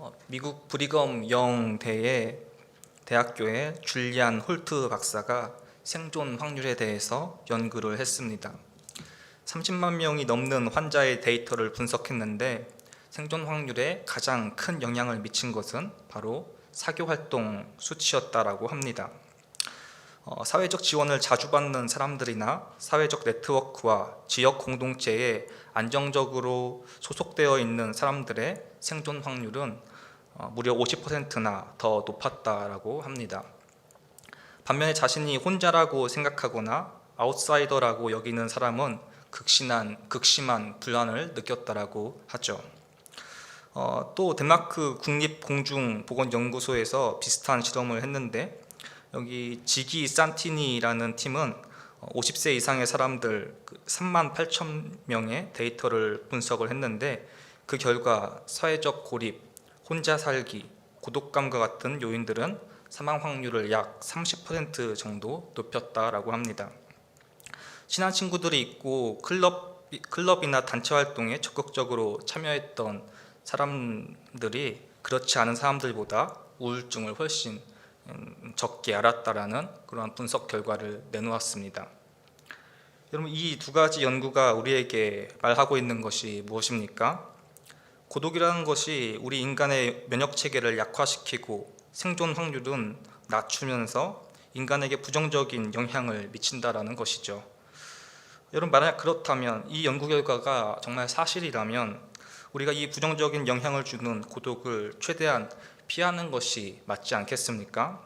어, 미국 브리검 영대의 대학교의 줄리안 홀트 박사가 생존 확률에 대해서 연구를 했습니다. 30만 명이 넘는 환자의 데이터를 분석했는데 생존 확률에 가장 큰 영향을 미친 것은 바로 사교 활동 수치였다라고 합니다. 어, 사회적 지원을 자주 받는 사람들이나 사회적 네트워크와 지역 공동체에 안정적으로 소속되어 있는 사람들의 생존 확률은 어, 무려 50%나 더 높았다라고 합니다. 반면에 자신이 혼자라고 생각하거나 아웃사이더라고 여기는 사람은 극심한 극심한 불안을 느꼈다라고 하죠. 어, 또 덴마크 국립공중보건연구소에서 비슷한 실험을 했는데 여기 지기 산티니라는 팀은 50세 이상의 사람들 3만 8천 명의 데이터를 분석을 했는데 그 결과 사회적 고립, 혼자 살기, 고독감과 같은 요인들은 사망 확률을 약 30% 정도 높였다라고 합니다. 친한 친구들이 있고 클럽 클럽이나 단체 활동에 적극적으로 참여했던 사람들이 그렇지 않은 사람들보다 우울증을 훨씬 음, 적게 알았다라는 그러한 분석 결과를 내놓았습니다. 여러분 이 두 가지 연구가 우리에게 말하고 있는 것이 무엇입니까? 고독이라는 것이 우리 인간의 면역 체계를 약화시키고 생존 확률은 낮추면서 인간에게 부정적인 영향을 미친다라는 것이죠. 여러분 만약 그렇다면 이 연구 결과가 정말 사실이라면 우리가 이 부정적인 영향을 주는 고독을 최대한 피하는 것이 맞지 않겠습니까?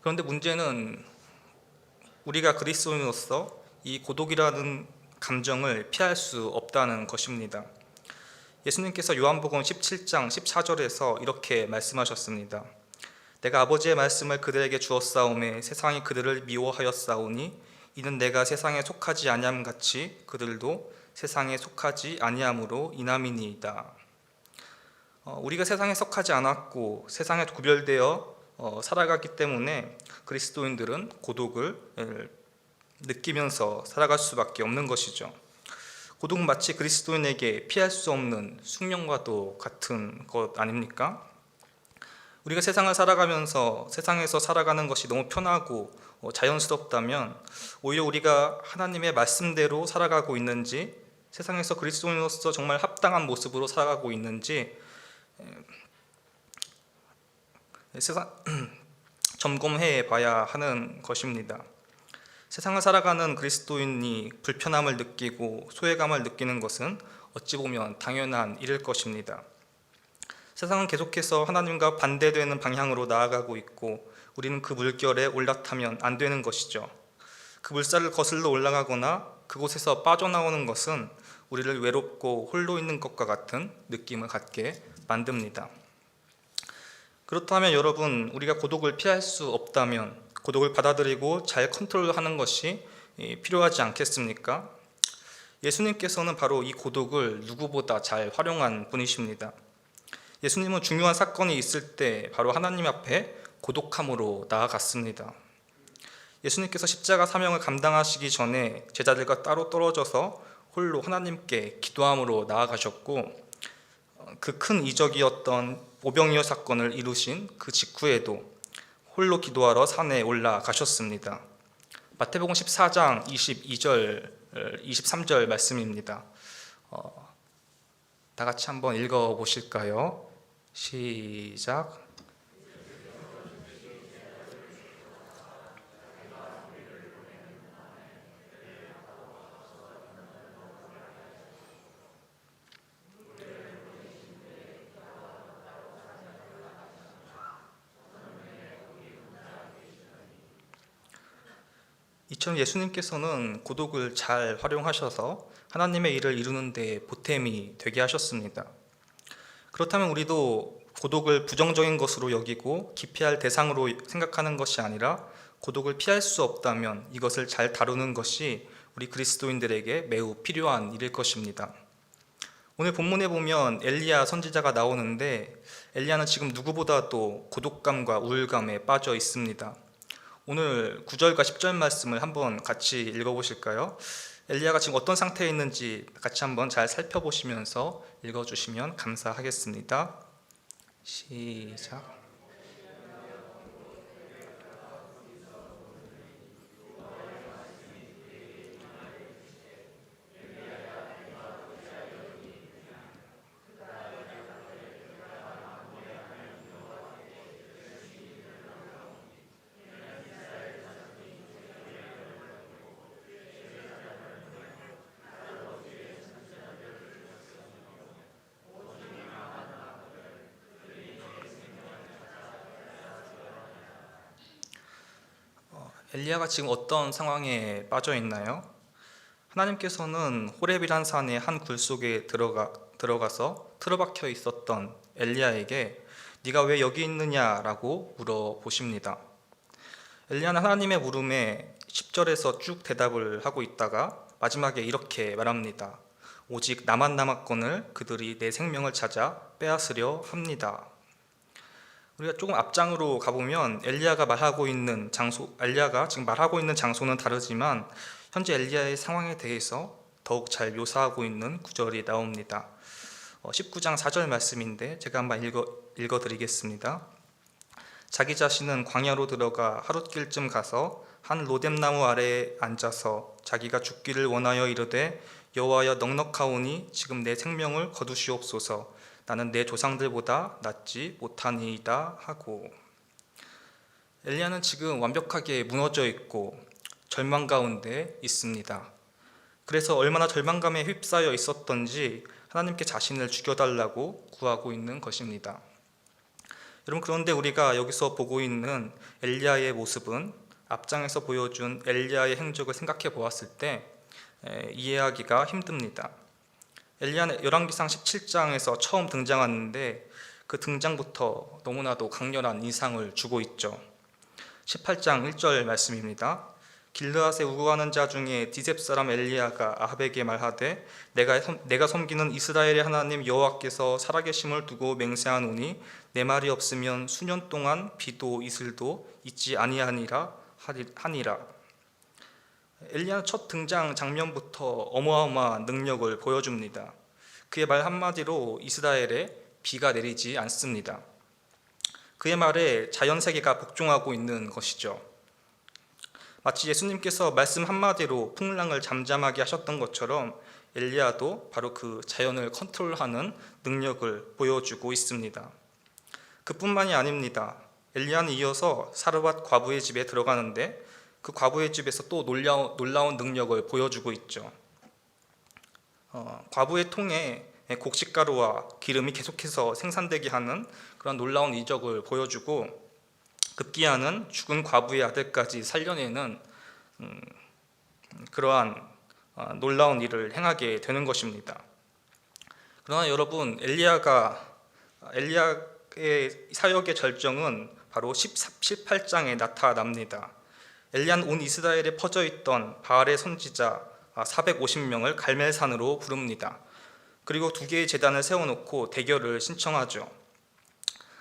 그런데 문제는 우리가 그리스도인으로서 이 고독이라는 감정을 피할 수 없다는 것입니다. 예수님께서 요한복음 17장 14절에서 이렇게 말씀하셨습니다. 내가 아버지의 말씀을 그들에게 주었사오매 세상이 그들을 미워하였사오니 이는 내가 세상에 속하지 아니함 같이 그들도 세상에 속하지 아니함으로 이남이니이다. 어, 우리가 세상에 속하지 않았고 세상에 구별되어 어, 살아가기 때문에 그리스도인들은 고독을 에, 느끼면서 살아갈 수밖에 없는 것이죠. 고독은 마치 그리스도인에게 피할 수 없는 숙명과도 같은 것 아닙니까? 우리가 세상을 살아가면서 세상에서 살아가는 것이 너무 편하고 어, 자연스럽다면 오히려 우리가 하나님의 말씀대로 살아가고 있는지 세상에서 그리스도인으로서 정말 합당한 모습으로 살아가고 있는지 세상 점검해 봐야 하는 것입니다. 세상을 살아가는 그리스도인이 불편함을 느끼고 소외감을 느끼는 것은 어찌 보면 당연한 일일 것입니다. 세상은 계속해서 하나님과 반대되는 방향으로 나아가고 있고 우리는 그 물결에 올라타면 안 되는 것이죠. 그 물살을 거슬러 올라가거나 그곳에서 빠져나오는 것은 우리를 외롭고 홀로 있는 것과 같은 느낌을 갖게 만듭니다. 그렇다면 여러분, 우리가 고독을 피할 수 없다면 고독을 받아들이고 잘 컨트롤하는 것이 필요하지 않겠습니까? 예수님께서는 바로 이 고독을 누구보다 잘 활용한 분이십니다. 예수님은 중요한 사건이 있을 때 바로 하나님 앞에 고독함으로 나아갔습니다. 예수님께서 십자가 사명을 감당하시기 전에 제자들과 따로 떨어져서 홀로 하나님께 기도함으로 나아가셨고 그 큰 이적이었던 오병이어 사건을 이루신 그 직후에도 홀로 기도하러 산에 올라가셨습니다. 마태복음 14장 22절 23절 말씀입니다. 어, 다 같이 한번 읽어 보실까요? 시작. 이처럼 예수님께서는 고독을 잘 활용하셔서 하나님의 일을 이루는 데 보탬이 되게 하셨습니다. 그렇다면 우리도 고독을 부정적인 것으로 여기고 기피할 대상으로 생각하는 것이 아니라 고독을 피할 수 없다면 이것을 잘 다루는 것이 우리 그리스도인들에게 매우 필요한 일일 것입니다. 오늘 본문에 보면 엘리야 선지자가 나오는데 엘리야는 지금 누구보다도 고독감과 우울감에 빠져 있습니다. 오늘 9절과 10절 말씀을 한번 같이 읽어보실까요? 엘리야가 지금 어떤 상태에 있는지 같이 한번 잘 살펴보시면서 읽어주시면 감사하겠습니다. 시작. 엘리야가 지금 어떤 상황에 빠져 있나요? 하나님께서는 호렙이란 산의 한 굴 속에 들어가 들어가서 틀어박혀 있었던 엘리야에게 네가 왜 여기 있느냐라고 물어보십니다. 엘리야는 하나님의 물음에 10절에서 쭉 대답을 하고 있다가 마지막에 이렇게 말합니다. 오직 나만 남았건을 그들이 내 생명을 찾아 빼앗으려 합니다. 우리가 조금 앞장으로 가보면 엘리야가 말하고 있는 장소, 엘리야가 지금 말하고 있는 장소는 다르지만 현재 엘리야의 상황에 대해서 더욱 잘 묘사하고 있는 구절이 나옵니다. 어, 19장 4절 말씀인데 제가 한번 읽어, 읽어드리겠습니다. 자기 자신은 광야로 들어가 하룻길쯤 가서 한 로뎀나무 아래에 앉아서 자기가 죽기를 원하여 이르되 여호와여 넉넉하오니 지금 내 생명을 거두시옵소서 나는 내 조상들보다 낫지 못하니이다 하고 엘리야는 지금 완벽하게 무너져 있고 절망 가운데 있습니다. 그래서 얼마나 절망감에 휩싸여 있었던지 하나님께 자신을 죽여달라고 구하고 있는 것입니다. 여러분 그런데 우리가 여기서 보고 있는 엘리야의 모습은 앞장에서 보여준 엘리야의 행적을 생각해 보았을 때 에, 이해하기가 힘듭니다. 엘리야는 열왕기상 17장에서 처음 등장하는데 그 등장부터 너무나도 강렬한 인상을 주고 있죠. 18장 1절 말씀입니다. 길르앗에 우거하는 자 중에 디셉 사람 엘리야가 아합에게 말하되 내가 섬- 내가 섬기는 이스라엘의 하나님 여호와께서 살아계심을 두고 맹세하노니 내 말이 없으면 수년 동안 비도 이슬도 있지 아니하니라 하니라. 엘리야는 첫 등장 장면부터 어마어마한 능력을 보여줍니다. 그의 말 한마디로 이스라엘에 비가 내리지 않습니다. 그의 말에 자연 세계가 복종하고 있는 것이죠. 마치 예수님께서 말씀 한마디로 풍랑을 잠잠하게 하셨던 것처럼 엘리야도 바로 그 자연을 컨트롤하는 능력을 보여주고 있습니다. 그뿐만이 아닙니다. 엘리야는 이어서 사르밧 과부의 집에 들어가는데 그 과부의 집에서 또 놀라운, 놀라운 능력을 보여주고 있죠. 어, 과부의 통에 곡식가루와 기름이 계속해서 생산되게 하는 그런 놀라운 이적을 보여주고 급기야는 죽은 과부의 아들까지 살려내는 음, 그러한 어, 놀라운 일을 행하게 되는 것입니다. 그러나 여러분 엘리야가 엘리야의 사역의 절정은 바로 18장에 나타납니다. 엘리야는 온 이스라엘에 퍼져 있던 바알의 선지자 450명을 갈멜산으로 부릅니다. 그리고 두 개의 재단을 세워놓고 대결을 신청하죠.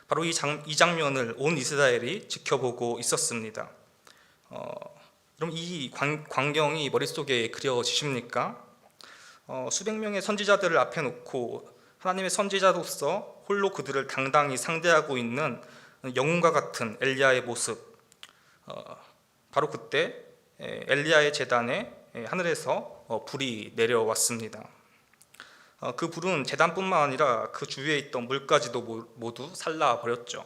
바로 이, 장, 이 장면을 온 이스라엘이 지켜보고 있었습니다. 어, 그럼 이 광, 광경이 머릿속에 그려지십니까? 어, 수백 명의 선지자들을 앞에 놓고 하나님의 선지자로서 홀로 그들을 당당히 상대하고 있는 영웅과 같은 엘리야의 모습. 어, 바로 그때 에, 엘리야의 재단에 에, 하늘에서 어, 불이 내려왔습니다. 어, 그 불은 재단뿐만 아니라 그 주위에 있던 물까지도 모- 모두 살라 버렸죠.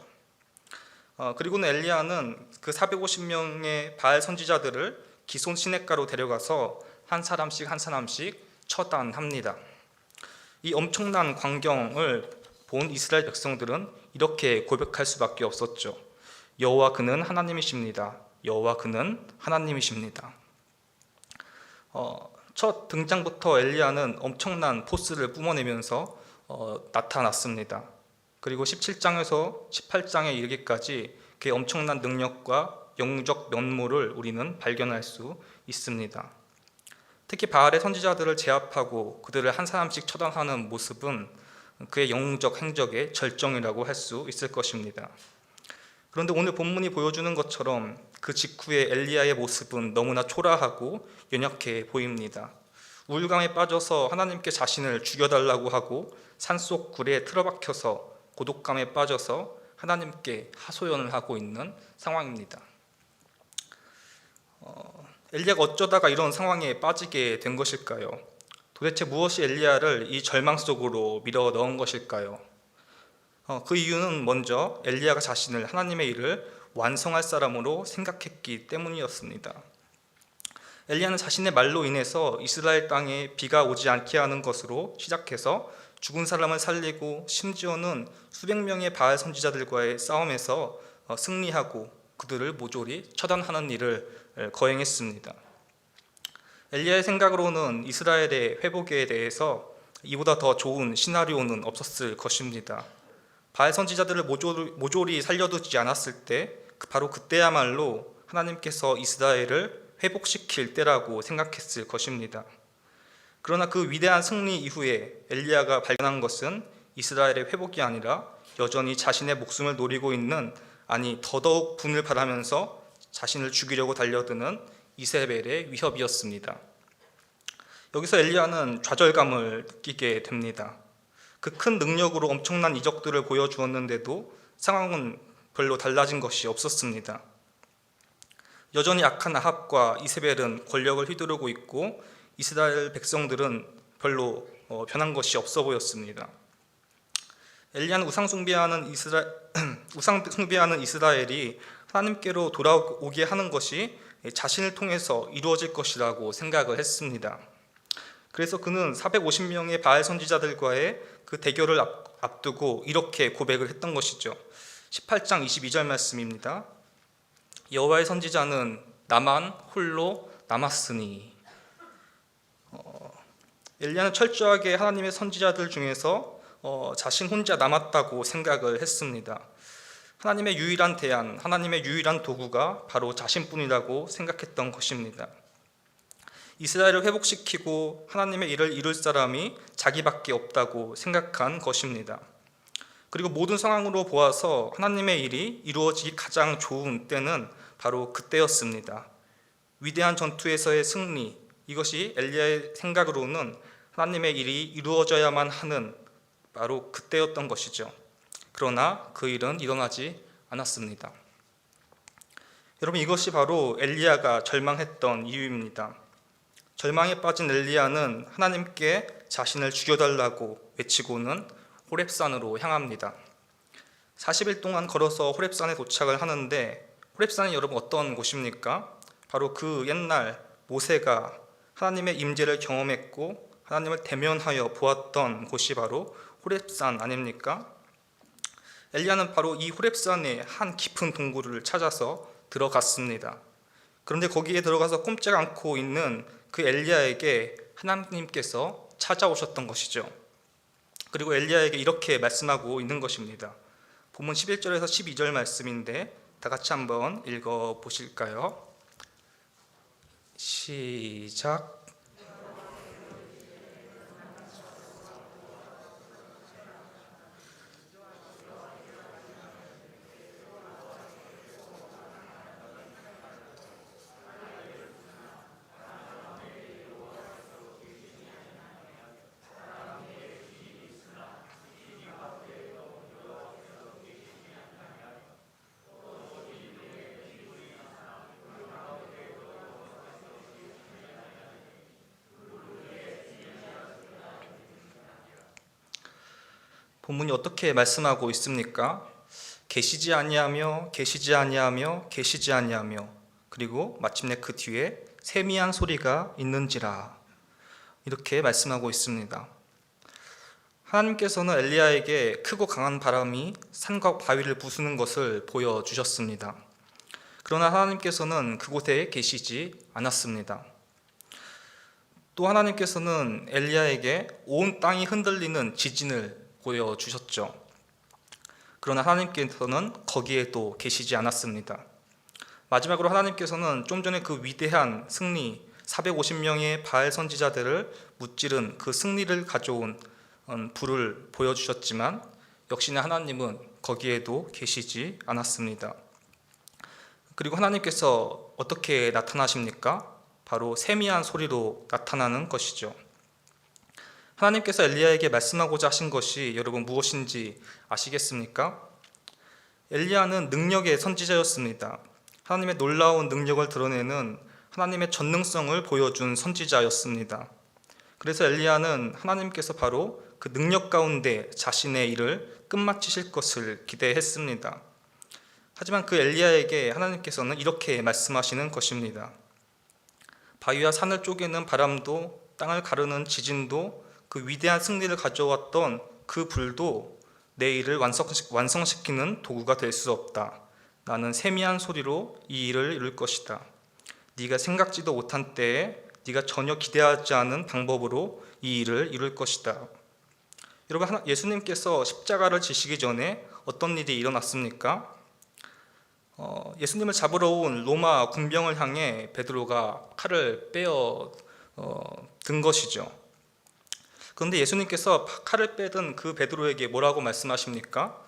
어, 그리고는 엘리야는 그 450명의 바알 선지자들을 기손 시냇가로 데려가서 한 사람씩 한 사람씩 처단합니다. 이 엄청난 광경을 본 이스라엘 백성들은 이렇게 고백할 수밖에 없었죠. 여호와 그는 하나님이십니다. 여호와 그는 하나님이십니다. 어, 첫 등장부터 엘리야는 엄청난 포스를 뿜어내면서 어, 나타났습니다. 그리고 17장에서 18장에 이르기까지 그의 엄청난 능력과 영웅적 면모를 우리는 발견할 수 있습니다. 특히 바알의 선지자들을 제압하고 그들을 한 사람씩 처단하는 모습은 그의 영웅적 행적의 절정이라고 할 수 있을 것입니다. 그런데 오늘 본문이 보여주는 것처럼 그 직후의 엘리야의 모습은 너무나 초라하고 연약해 보입니다. 우울감에 빠져서 하나님께 자신을 죽여달라고 하고 산속 굴에 틀어박혀서 고독감에 빠져서 하나님께 하소연을 하고 있는 상황입니다. 어, 엘리야가 어쩌다가 이런 상황에 빠지게 된 것일까요? 도대체 무엇이 엘리야를 이 절망 속으로 밀어 넣은 것일까요? 어, 그 이유는 먼저 엘리야가 자신을 하나님의 일을 완성할 사람으로 생각했기 때문이었습니다. 엘리야는 자신의 말로 인해서 이스라엘 땅에 비가 오지 않게 하는 것으로 시작해서 죽은 사람을 살리고 심지어는 수백 명의 바알 선지자들과의 싸움에서 어, 승리하고 그들을 모조리 처단하는 일을 거행했습니다. 엘리야의 생각으로는 이스라엘의 회복에 대해서 이보다 더 좋은 시나리오는 없었을 것입니다. 바알 선지자들을 모조리, 모조리 살려두지 않았을 때 그- 바로 그때야말로 하나님께서 이스라엘을 회복시킬 때라고 생각했을 것입니다. 그러나 그 위대한 승리 이후에 엘리야가 발견한 것은 이스라엘의 회복이 아니라 여전히 자신의 목숨을 노리고 있는 아니 더더욱 분을 바라면서 자신을 죽이려고 달려드는 이세벨의 위협이었습니다. 여기서 엘리야는 좌절감을 느끼게 됩니다. 그 큰 능력으로 엄청난 이적들을 보여주었는데도 상황은 별로 달라진 것이 없었습니다. 여전히 악한 아합과 이세벨은 권력을 휘두르고 있고 이스라엘 백성들은 별로 어, 변한 것이 없어 보였습니다. 엘리야는 우상 숭배하는 이스라 우상 숭배하는 이스라엘이 하나님께로 돌아오게 하는 것이 자신을 통해서 이루어질 것이라고 생각을 했습니다. 그래서 그는 450명의 바알 선지자들과의 그 대결을 앞, 앞두고 이렇게 고백을 했던 것이죠. 18장 22절 말씀입니다. 여호와의 선지자는 나만 홀로 남았으니 어, 엘리야는 철저하게 하나님의 선지자들 중에서 어, 자신 혼자 남았다고 생각을 했습니다. 하나님의 유일한 대안, 하나님의 유일한 도구가 바로 자신뿐이라고 생각했던 것입니다. 이스라엘을 회복시키고 하나님의 일을 이룰 사람이 자기밖에 없다고 생각한 것입니다. 그리고 모든 상황으로 보아서 하나님의 일이 이루어지기 가장 좋은 때는 바로 그때였습니다. 위대한 전투에서의 승리, 이것이 엘리야의 생각으로는 하나님의 일이 이루어져야만 하는 바로 그때였던 것이죠. 그러나 그 일은 일어나지 않았습니다. 여러분 이것이 바로 엘리야가 절망했던 이유입니다. 절망에 빠진 엘리야는 하나님께 자신을 죽여달라고 외치고는 호렙산으로 향합니다. 40일 동안 걸어서 호렙산에 도착을 하는데 호렙산이 여러분 어떤 곳입니까? 바로 그 옛날 모세가 하나님의 임재를 경험했고 하나님을 대면하여 보았던 곳이 바로 호렙산 아닙니까? 엘리야는 바로 이 호렙산의 한 깊은 동굴을 찾아서 들어갔습니다. 그런데 거기에 들어가서 꼼짝 않고 있는 그 엘리야에게 하나님께서 찾아오셨던 것이죠. 그리고 엘리야에게 이렇게 말씀하고 있는 것입니다. 본문 11절에서 12절 말씀인데 다 같이 한번 읽어 보실까요? 시작. 본문이 어떻게 말씀하고 있습니까? 계시지 아니하며 계시지 아니하며 계시지 아니하며 그리고 마침내 그 뒤에 세미한 소리가 있는지라 이렇게 말씀하고 있습니다. 하나님께서는 엘리야에게 크고 강한 바람이 산과 바위를 부수는 것을 보여 주셨습니다. 그러나 하나님께서는 그곳에 계시지 않았습니다. 또 하나님께서는 엘리야에게 온 땅이 흔들리는 지진을 보여 주셨죠. 그러나 하나님께서는 거기에도 계시지 않았습니다. 마지막으로 하나님께서는 좀 전에 그 위대한 승리 450명의 바알 선지자들을 무찌른 그 승리를 가져온 음, 불을 보여주셨지만 역시나 하나님은 거기에도 계시지 않았습니다. 그리고 하나님께서 어떻게 나타나십니까? 바로 세미한 소리로 나타나는 것이죠. 하나님께서 엘리야에게 말씀하고자 하신 것이 여러분 무엇인지 아시겠습니까? 엘리야는 능력의 선지자였습니다. 하나님의 놀라운 능력을 드러내는 하나님의 전능성을 보여준 선지자였습니다. 그래서 엘리야는 하나님께서 바로 그 능력 가운데 자신의 일을 끝마치실 것을 기대했습니다. 하지만 그 엘리야에게 하나님께서는 이렇게 말씀하시는 것입니다. 바위와 산을 쪼개는 바람도 땅을 가르는 지진도 그 위대한 승리를 가져왔던 그 불도 내 일을 완성시, 키는 도구가 될 수 없다. 나는 세미한 소리로 이 일을 이룰 것이다. 네가 생각지도 못한 때에 네가 전혀 기대하지 않은 방법으로 이 일을 이룰 것이다. 여러분 하나- 예수님께서 십자가를 지시기 전에 어떤 일이 일어났습니까? 어, 예수님을 잡으러 온 로마 군병을 향해 베드로가 칼을 빼어 어, 든 것이죠. 그런데 예수님께서 칼을 빼든 그 베드로에게 뭐라고 말씀하십니까?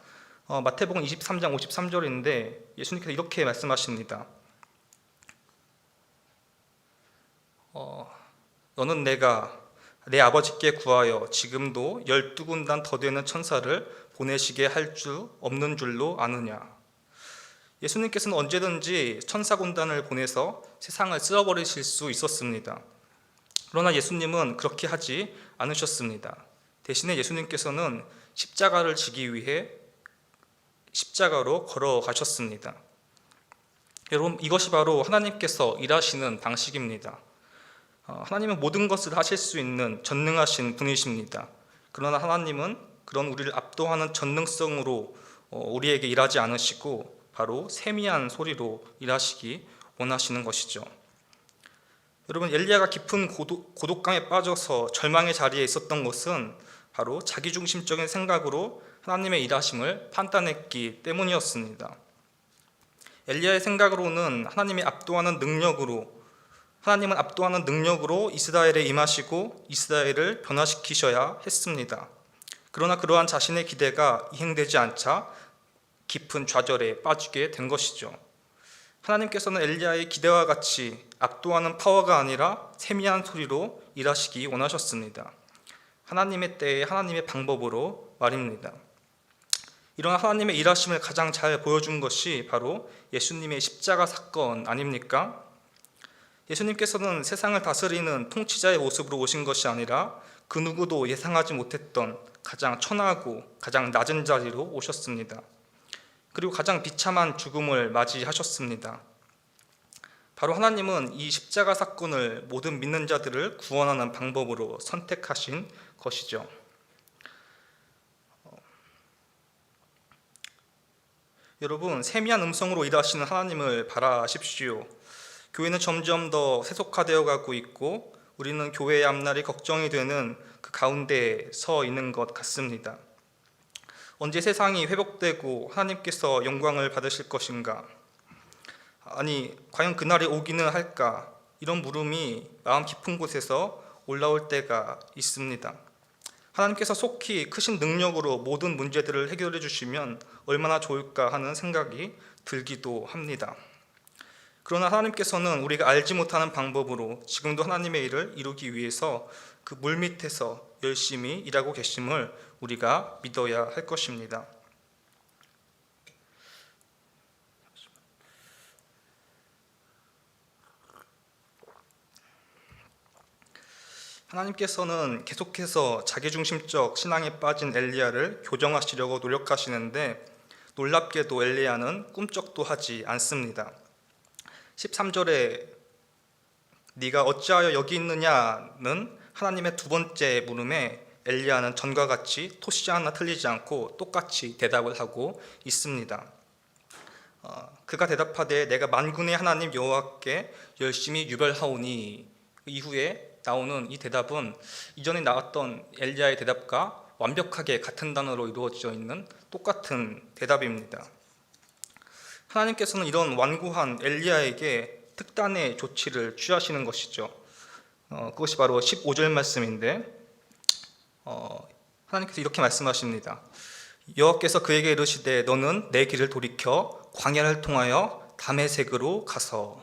어, 마태복음 23장 53절인데 예수님께서 이렇게 말씀하십니다. 어, 너는 내가 내 아버지께 구하여 지금도 열두 군단 더 되는 천사를 보내시게 할 줄 없는 줄로 아느냐? 예수님께서는 언제든지 천사 군단을 보내서 세상을 쓸어버리실 수 있었습니다. 그러나 예수님은 그렇게 하지 않으셨습니다. 대신에 예수님께서는 십자가를 지기 위해 십자가로 걸어가셨습니다. 여러분 이것이 바로 하나님께서 일하시는 방식입니다. 어, 하나님은 모든 것을 하실 수 있는 전능하신 분이십니다. 그러나 하나님은 그런 우리를 압도하는 전능성으로 어, 우리에게 일하지 않으시고 바로 세미한 소리로 일하시기 원하시는 것이죠. 여러분 엘리야가 깊은 고독, 고독감에 빠져서 절망의 자리에 있었던 것은 바로 자기중심적인 생각으로 하나님의 일하심을 판단했기 때문이었습니다. 엘리야의 생각으로는 하나님이 압도하는 능력으로 하나님은 압도하는 능력으로 이스라엘에 임하시고 이스라엘을 변화시키셔야 했습니다. 그러나 그러한 자신의 기대가 이행되지 않자 깊은 좌절에 빠지게 된 것이죠. 하나님께서는 엘리야의 기대와 같이 압도하는 파워가 아니라 세미한 소리로 일하시기 원하셨습니다. 하나님의 때에 하나님의 방법으로 말입니다. 이런 하나님의 일하심을 가장 잘 보여준 것이 바로 예수님의 십자가 사건 아닙니까? 예수님께서는 세상을 다스리는 통치자의 모습으로 오신 것이 아니라 그 누구도 예상하지 못했던 가장 천하고 가장 낮은 자리로 오셨습니다. 그리고 가장 비참한 죽음을 맞이하셨습니다. 바로 하나님은 이 십자가 사건을 모든 믿는 자들을 구원하는 방법으로 선택하신 것이죠. 어, 여러분, 세미한 음성으로 일하시는 하나님을 바라십시오. 교회는 점점 더 세속화되어 가고 있고 우리는 교회의 앞날이 걱정이 되는 그 가운데 서 있는 것 같습니다. 언제 세상이 회복되고 하나님께서 영광을 받으실 것인가? 아니, 과연 그날이 오기는 할까? 이런 물음이 마음 깊은 곳에서 올라올 때가 있습니다. 하나님께서 속히 크신 능력으로 모든 문제들을 해결해 주시면 얼마나 좋을까 하는 생각이 들기도 합니다. 그러나 하나님께서는 우리가 알지 못하는 방법으로 지금도 하나님의 일을 이루기 위해서 그 물밑에서 열심히 일하고 계심을 우리가 믿어야 할 것입니다. 하나님께서는 계속해서 자기중심적 신앙에 빠진 엘리야를 교정하시려고 노력하시는데 놀랍게도 엘리야는 꿈쩍도 하지 않습니다. 13절에 네가 어찌하여 여기 있느냐는 하나님의 두 번째 물음에 엘리야는 전과 같이 토시 하나 틀리지 않고 똑같이 대답을 하고 있습니다. 어, 그가 대답하되 내가 만군의 하나님 여호와께 열심히 유별하오니 그 이후에 나오는 이 대답은 이전에 나왔던 엘리야의 대답과 완벽하게 같은 단어로 이루어져 있는 똑같은 대답입니다. 하나님께서는 이런 완고한 엘리야에게 특단의 조치를 취하시는 것이죠. 어, 그것이 바로 15절 말씀인데 어, 하나님께서 이렇게 말씀하십니다. 여호와께서 그에게 이르시되 너는 내 길을 돌이켜 광야를 통하여 담에색으로 가서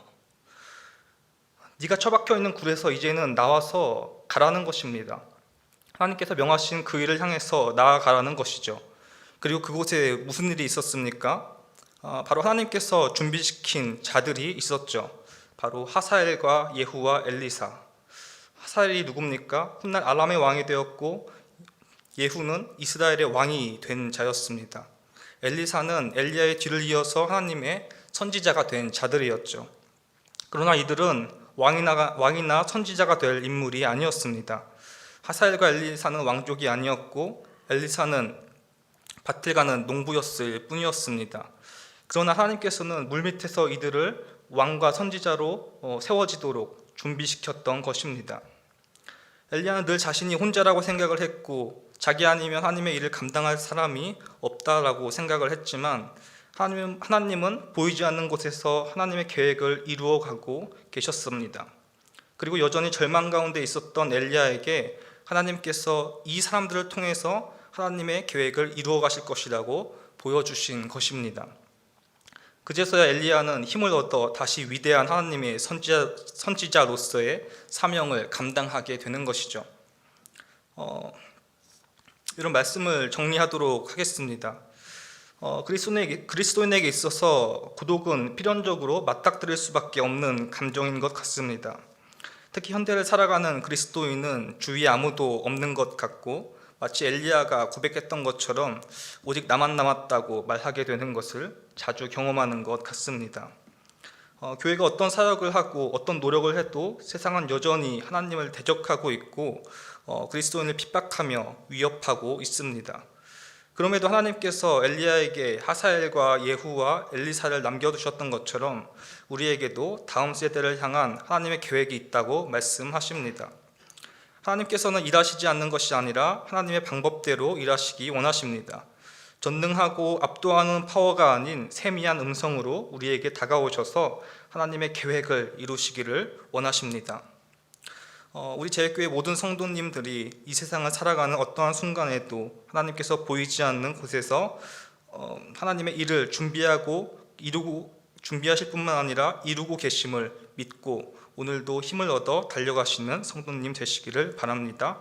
네가 처박혀 있는 굴에서 이제는 나와서 가라는 것입니다. 하나님께서 명하신 그 일을 향해서 나아가라는 것이죠. 그리고 그곳에 무슨 일이 있었습니까? 아, 바로 하나님께서 준비시킨 자들이 있었죠. 바로 하사엘과 예후와 엘리사. 하사엘이 누굽니까? 훗날 아람의 왕이 되었고 예후는 이스라엘의 왕이 된 자였습니다. 엘리사는 엘리야의 뒤를 이어서 하나님의 선지자가 된 자들이었죠. 그러나 이들은 왕이나, 왕이나 선지자가 될 인물이 아니었습니다. 하사엘과 엘리사는 왕족이 아니었고 엘리사는 밭을 가는 농부였을 뿐이었습니다. 그러나 하나님께서는 물밑에서 이들을 왕과 선지자로 어, 세워지도록 준비시켰던 것입니다. 엘리야는 늘 자신이 혼자라고 생각을 했고 자기 아니면 하나님의 일을 감당할 사람이 없다라고 생각을 했지만 하나님, 하나님은 보이지 않는 곳에서 하나님의 계획을 이루어 가고 계셨습니다. 그리고 여전히 절망 가운데 있었던 엘리야에게 하나님께서 이 사람들을 통해서 하나님의 계획을 이루어 가실 것이라고 보여주신 것입니다. 그제서야 엘리야는 힘을 얻어 다시 위대한 하나님의 선지자, 선지자로서의 사명을 감당하게 되는 것이죠. 어, 이런 말씀을 정리하도록 하겠습니다. 어, 그리스도인에게, 그리스도인에게 있어서 구독은 필연적으로 맞닥뜨릴 수밖에 없는 감정인 것 같습니다. 특히 현대를 살아가는 그리스도인은 주위에 아무도 없는 것 같고 마치 엘리야가 고백했던 것처럼 오직 나만 남았다고 말하게 되는 것을 자주 경험하는 것 같습니다. 어, 교회가 어떤 사역을 하고 어떤 노력을 해도 세상은 여전히 하나님을 대적하고 있고 어, 그리스도인을 핍박하며 위협하고 있습니다. 그럼에도 하나님께서 엘리야에게 하사엘과 예후와 엘리사를 남겨두셨던 것처럼 우리에게도 다음 세대를 향한 하나님의 계획이 있다고 말씀하십니다. 하나님께서는 일하시지 않는 것이 아니라 하나님의 방법대로 일하시기 원하십니다. 전능하고 압도하는 파워가 아닌 세미한 음성으로 우리에게 다가오셔서 하나님의 계획을 이루시기를 원하십니다. 어, 우리 제일교회 모든 성도님들이 이 세상을 살아가는 어떠한 순간에도 하나님께서 보이지 않는 곳에서 어, 하나님의 일을 준비하고 이루고 준비하실 뿐만 아니라 이루고 계심을 믿고 오늘도 힘을 얻어 달려가시는 성도님 되시기를 바랍니다.